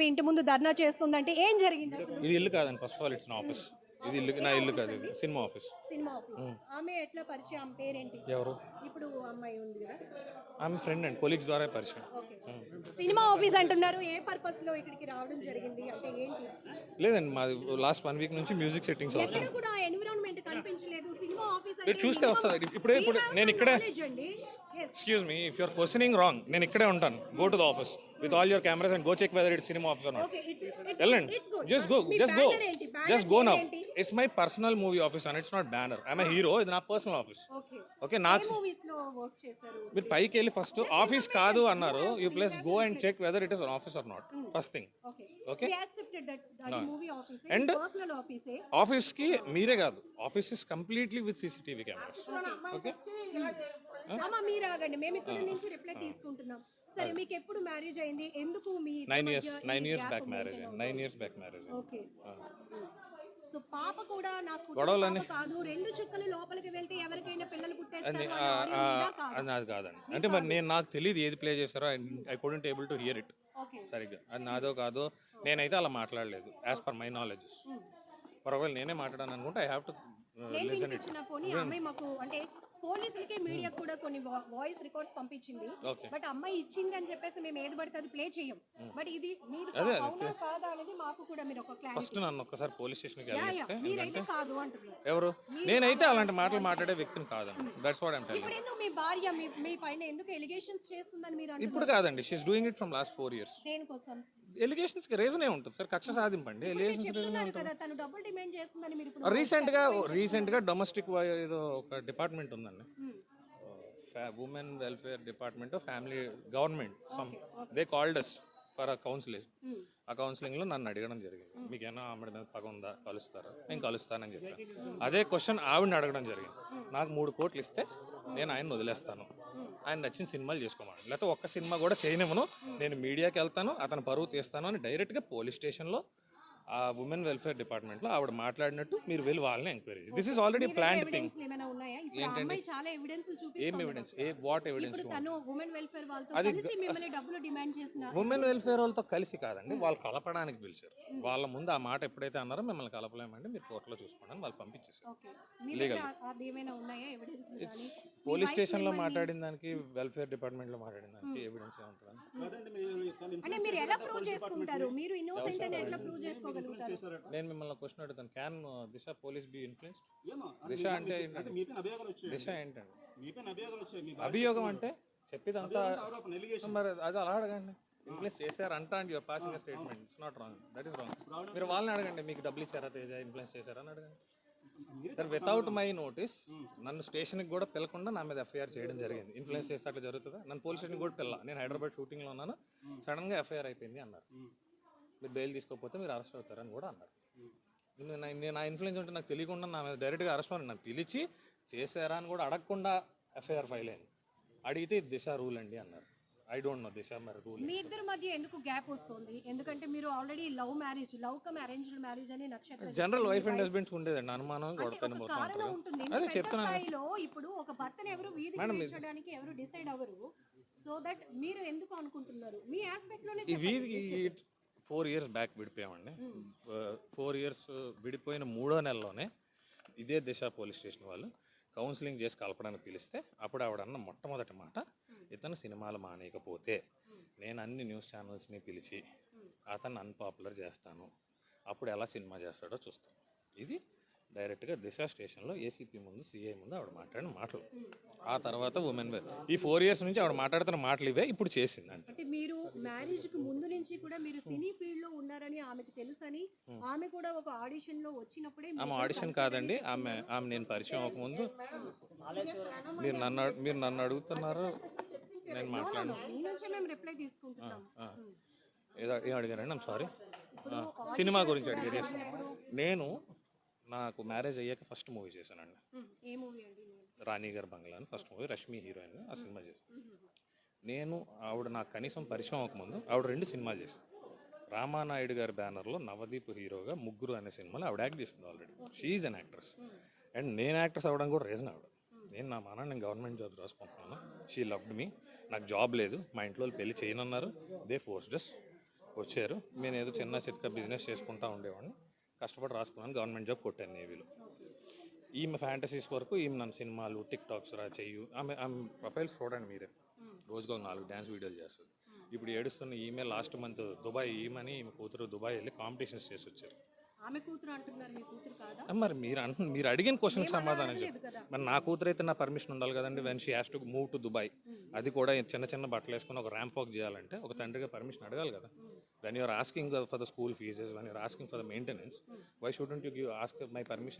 మీ ఇంటి ముందు ధర్నా చేస్తుందంటే ఏం జరిగింది అసలు? ఇది ఇల్లు కాదండి ఫస్ట్ ఆఫ్ ఆల్ ఇట్స్ నా ఆఫీస్ ఇది ఇల్లు నా ఇల్లు కాదు ఇది. సినిమా ఆఫీస్ సినిమా ఆఫీస్ ఆమె ఎట్లా పరిచయం? ఆమె పేరేంటి? ఎవరు? ఇప్పుడు అమ్మాయి ఉంది కదా. ఆమె ఫ్రెండ్ అండి కొలీగ్స్ ద్వారా పరిచయం. ఓకే. సినిమా ఆఫీస్ అంటున్నారు. ఏ పర్పస్లో ఇక్కడికి రావడం జరిగింది? అంటే ఏంటి? లేదండి మాది లాస్ట్ వన్ వీక్ నుంచి మ్యూజిక్ సెట్టింగ్స్ ఎక్కడ కూడా ఎన్విరాన్మెంట్ కనిపించలేదు. సినిమా ఆఫీస్ మీరు చూస్తే వస్తుంది. ఇప్పుడే ఇప్పుడు నేను ఇక్కడే అండి. Yes. Excuse me if you're questioning wrong నేను ఇక్కడే ఉంటాను. Go to the office with all your cameras and go check whether it cinema office not వెళ్ళండి. Just go just go just go now? It's my personal movie office and it's not banner I'm hero ఇది నా personal office Okay. Okay నాకు మీరు పైకి వెళ్ళి first office కాదు అన్నారు. You plus go and check whether it is office or not first thing okay movie ఆఫీస్కి మీరే కాదు. Office is completely with CCTV cameras okay మీరు ఆగండి. మేము ఇక్కడ నుంచి రిప్లై తీసుకుంటున్నాం. సరే మీకు ఎప్పుడు మ్యారేజ్ అయింది? ఎందుకు మీ nine years nine years back marriage nine years back marriage okay. So పాప కూడా నాకు పాప కాదు రెండు చుక్కలు లోపలికి వెళ్తే ఎవరికైనా పిల్లలు పుట్టేస్తారు? అది కాదండి. అంటే మరి నేను నాకు తెలియదు ఏది ప్లే చేస్తారో I couldn't able to hear it okay. సరిగ్గా. అది నాదో కాదో నేనైతే అలా మాట్లాడలేదు యాజ్ పర్ మై నాలెడ్జ్ ఒకవేళ నేనే మాట్లాడాను అనుకుంటే I have to listen it పోలీసులకి మీడియా కూడా కొన్ని వాయిస్ రికార్డ్స్ పంపించింది. బట్ అమ్మాయి ఇచ్చింది అని చెప్పేసి మేము ఏది పడితే అది ప్లే చేయం. బట్ ఇది మీరు అవునా కాదా అనేది మాకు కూడా మీరు ఒక క్లారిటీ ఫస్ట్ నన్ను ఒక్కసారి పోలీస్ వెళ్ళిస్తే మీరైతే కాదు అంటున్నారు. ఎవరు? నేనైతే అలాంటి మాటలు మాట్లాడే వ్యక్తిని కాదండి. దట్స్ వాట్ ఐమ్ ఇప్పుడు ఎందుకు మీ భార్య మీ పైన ఎందుకు ఎలిగేషన్స్ చేస్తుందని మీరు అంటున్నారు? ఇప్పుడు కాదండి. She's doing it from last four years దేనికోసం? ఎలిగేషన్స్కి రీజన్ ఉంటుంది సార్ కక్ష సాధింపండి. ఎలిగేషన్స్ రీజన్ ఇప్పుడు రీసెంట్గా రీసెంట్గా డొమెస్టిక్ ఏదో ఒక డిపార్ట్మెంట్ ఉందండి. Women welfare department family government some they called us for a counselling. ఆ కౌన్సిలింగ్లో నన్ను అడగడం జరిగింది. మీకు ఆమె మీద పగ ఉందా? కలుస్తారా? నేను కలుస్తానని చెప్పాను. అదే క్వశ్చన్ ఆవిడని అడగడం జరిగింది. నాకు మూడు కోట్లు ఇస్తే నేను ఆయన వదిలేస్తాను. ఆయన నచ్చిన సినిమాలు చేసుకోమని లేకపోతే ఒక్క సినిమా కూడా చేయనివ్వను. నేను మీడియాకి వెళ్తాను అతను పరువు తీస్తాను అని డైరెక్ట్గా పోలీస్ స్టేషన్లో ఆ ఉమెన్ వెల్ఫేర్ డిపార్ట్మెంట్లో ఆవిడ మాట్లాడినట్టు మీరు వెళ్ళి వాళ్ళని enquiry this is already planned thing evidence ఏం ఎవిడెన్స్ ఏ వాట్ ఎవిడెన్స్ తను ఉమెన్ వెల్ఫేర్ వాళ్ళతో కలిసి కాదండి వాళ్ళు కలపడానికి పిలిచారు. వాళ్ళ ముందు ఆ మాట ఎప్పుడైతే అన్నారో మిమ్మల్ని కలపలేమండి మీరు కోర్టులో చూసుకోండి వాళ్ళు పంపించేశారు. ఓకే పోలీస్ స్టేషన్లో మాట్లాడిన దానికి వెల్ఫేర్ డిపార్ట్మెంట్లో మాట్లాడిన దానికి ఎవిడెన్స్ ఏముంటుంది అంటే మీరు ఎలా ప్రూవ్ చేసుకుంటారు? మీరు ఇన్నోసెంట్ అని ఎట్లా ప్రూవ్ చేసుకోగలుగుతారు? నేను మిమ్మల్ని క్వశ్చన్ అడుగుతాను. Can Disha police be influence Disha అంటే దిశ ఏంటండి? అభియోగం అంటే చెప్పేదంతా మరి అది అలా అడగండి. ఇన్ఫ్లుయెన్స్ చేశారు అంట and your passing statement. It's not wrong that is wrong మీరు వాళ్ళని అడగండి మీకు డబ్బులు ఇచ్చారా తేజ ఇన్ఫ్లుయెన్స్ చేశారా అని అడగండి. సార్ వితౌట్ మై నోటీస్ నన్ను స్టేషన్కి కూడా పిలకుండా నా మీద ఎఫ్ఐఆర్ చేయడం జరిగింది. ఇన్ఫ్లుయెన్స్ చేస్తే అట్లా జరుగుతుందా? నన్ను పోలీస్ స్టేషన్ కూడా పిల్ల. నేను హైదరాబాద్ షూటింగ్లో ఉన్నాను. సడన్గా ఎఫ్ఐఆర్ అయిపోయింది అన్నారు. మీరు బెయిల్ తీసుకోకపోతే మీరు అరెస్ట్ అవుతారని కూడా అన్నారు. నేను నా- ఇన్ఫ్లుయెన్స్ ఉంటే నాకు తెలియకుండా నా మీద డైరెక్ట్గా అరెస్ట్ అని నన్ను పిలిచి చేశారా అని కూడా అడగకుండా ఎఫ్ఐఆర్ ఫైల్ అయింది. అడిగితే ఇది దిశ రూల్ అండి అన్నారు. ఐ డోంట్ నో దిశ మరి రూల్ మీ ఇద్దరి మధ్య ఎందుకు గ్యాప్ వస్తుంది? ఎందుకంటే మీరు already love marriage love come arranged marriage అని నక్షత్రం జనరల్ వైఫ్ అండ్ హస్బెండ్స్ ఉండేదండి అనుమానం పోతూ కారణం ఉంటుంది. అదే చెప్తున్నాను. ఇప్పుడు ఒక భర్తను ఎవరు వీధికి పెంచడానికి ఎవరు డిసైడ్ అవ్వరు. సో దట్ మీరు ఎందుకు అనుకుంటున్నారు? మీ ఆస్పెక్ట్లోనే ఈ వీధికి ఫోర్ ఇయర్స్ బ్యాక్ విడిపోయామండి. ఫోర్ ఇయర్స్ విడిపోయిన మూడో నెలలోనే ఇదే దిశ పోలీస్ స్టేషన్ వాళ్ళు కౌన్సిలింగ్ చేసి కలపడానికి పిలిస్తే అప్పుడు ఆవిడ అన్న మొట్టమొదటి మాట ఇతను సినిమాలు మానేయకపోతే నేను అన్ని న్యూస్ ఛానల్స్ని పిలిచి అతను అన్పాపులర్ చేస్తాను. అప్పుడు ఎలా సినిమా చేస్తాడో చూస్తాను ఇది డైరెక్ట్గా దిశ స్టేషన్లో ఏసీపీ ముందు సిఐ ముందు ఆవిడ మాట్లాడిన మాటలు. ఆ తర్వాత ఉమెన్ ఈ ఫోర్ ఇయర్స్ నుంచి ఆవిడ మాట్లాడుతున్న మాటలు ఇవే ఇప్పుడు చేసింది అంటే మీరు మ్యారేజ్కి ముందు నుంచి కూడా మీరు సినీ ఫీల్డ్లో ఉన్నారని ఆమెకు తెలుసని ఆమె కూడా ఒక ఆడిషన్లో వచ్చినప్పుడే ఆమె ఆడిషన్ కాదండి. ఆమె ఆమె నేను పరిచయం అవ్వకముందు మీరు నన్ను మీరు నన్ను అడుగుతున్నారు? నేను మాట్లాడను. మీ నుంచే మేము రిప్లై తీసుకుంటున్నాం ఏదో ఏం అడిగారండి? ఐమ్ సారీ సినిమా గురించి అడిగారు నేను నాకు మ్యారేజ్ అయ్యాక ఫస్ట్ మూవీ చేశానండి. ఉమ్, ఏ మూవీ అండి రాణి గారి బంగ్లా అని ఫస్ట్ మూవీ రష్మి హీరోయిన్ ఆ సినిమా చేశాను. నేను ఆవిడ నాకు కనీసం పరిచయం అవ్వకముందు ఆవిడ రెండు సినిమాలు చేశాను రామానాయుడు గారి బ్యానర్లో నవదీప్ హీరోగా ముగ్గురు అనే సినిమాలో ఆవిడ యాక్ట్ చేసింది already she's an actress and నేను యాక్ట్రెస్ అవ్వడం కూడా రీజన్ ఆవిడ. నేను నా మాన నేను గవర్నమెంట్ జాబ్ రాసుకుంటున్నాను. షీ లవ్డ్ మీ నాకు జాబ్ లేదు. మా ఇంట్లో వాళ్ళు పెళ్ళి చేయనన్నారు. దే ఫోర్స్ డస్ వచ్చారు. నేను ఏదో చిన్న చిత్క బిజినెస్ చేసుకుంటా ఉండేవాడిని. కష్టపడి రాసుకున్నాను. గవర్నమెంట్ జాబ్ కొట్టాను నేవీలో. ఈమె ఫ్యాంటసీస్ వరకు ఈమె నన్ను సినిమాలు టిక్ టాక్స్ రా చెయ్యు. ఆమె ఆమె ప్రొఫైల్స్ చూడండి మీరే. రోజుగా నాలుగు డ్యాన్స్ వీడియోలు చేస్తుంది. ఇప్పుడు ఏడుస్తున్న ఈమె లాస్ట్ మంత్ దుబాయ్ ఈమెని ఈమె కూతురు దుబాయ్ వెళ్ళి కాంపిటీషన్స్ చేసి వచ్చారు. ఆమె కూతురు అంటున్నారు మీ కూతురు కాదా? ఆ, మరి మీరు అంటు మీరు అడిగిన క్వశ్చన్కి సమాధానం చెప్పు. మరి నా కూతురు అయితే నా పర్మిషన్ ఉండాలి కదండి when she has to move to Dubai అది కూడా చిన్న చిన్న బట్టలు వేసుకుని ఒక ర్యాంప్ వాక్ చేయాలంటే ఒక తండ్రిగా పర్మిషన్ అడగాలి కదా. When you're asking for the school fees when you're asking for the maintenance why shouldn't you give ask my permission